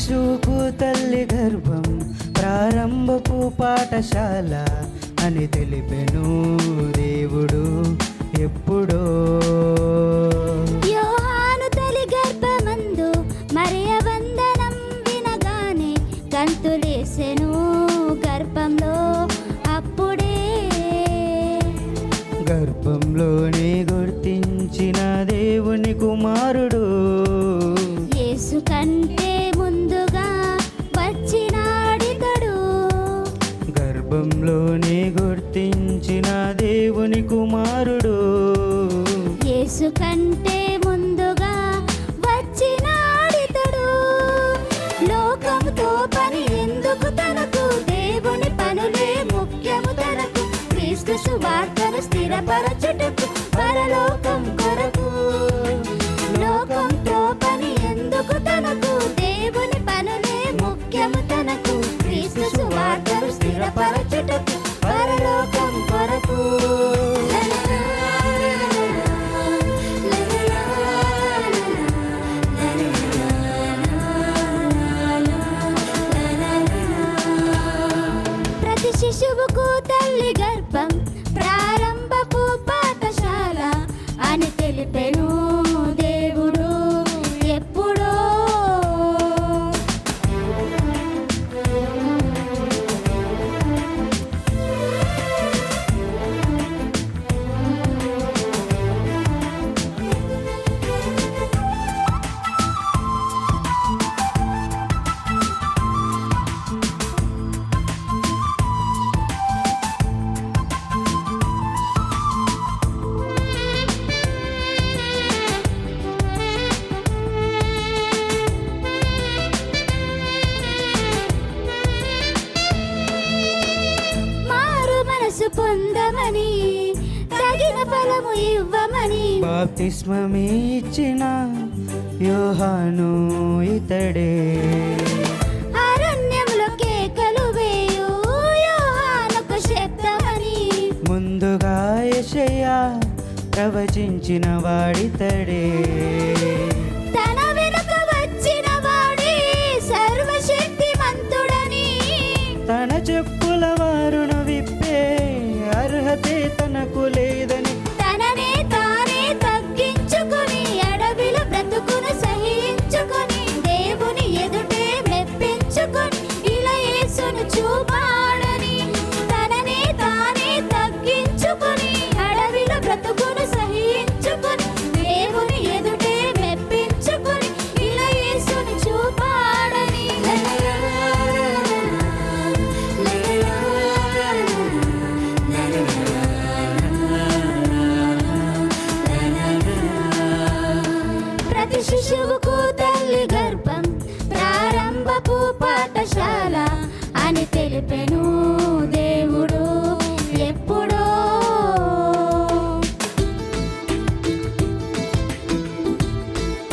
తల్లి గర్భం ప్రారంభపు పాఠశాల అని తెలిపెను దేవుడు ఎప్పుడో. యోహాను తల్లి గర్భమందు మరియ వందనం వినగానే గంతులేసెను గర్భంలో అప్పుడే. గర్భంలోనే గుర్తించిన దేవుని కుమారుడు. యేసు కంటే దేవుని శిశువుకు తల్లి గర్భం ప్రారంభపు పాఠశాల అని తెలిపెను. పొందమని తగిన ఫలము ఇవ్వమని. బాప్తిస్మమి ఇచ్చిన యోహాను ఇతడే. అరణ్యంలో కేకలు వేయు యోహానుకు శబ్దమని. ముందుగా యెషయా ప్రవచించిన వాడితడే. తన వెనుక వచ్చిన వాడే సర్వశక్తిమంతుడని. తన విప్పే అర్హతే తనకు లేదా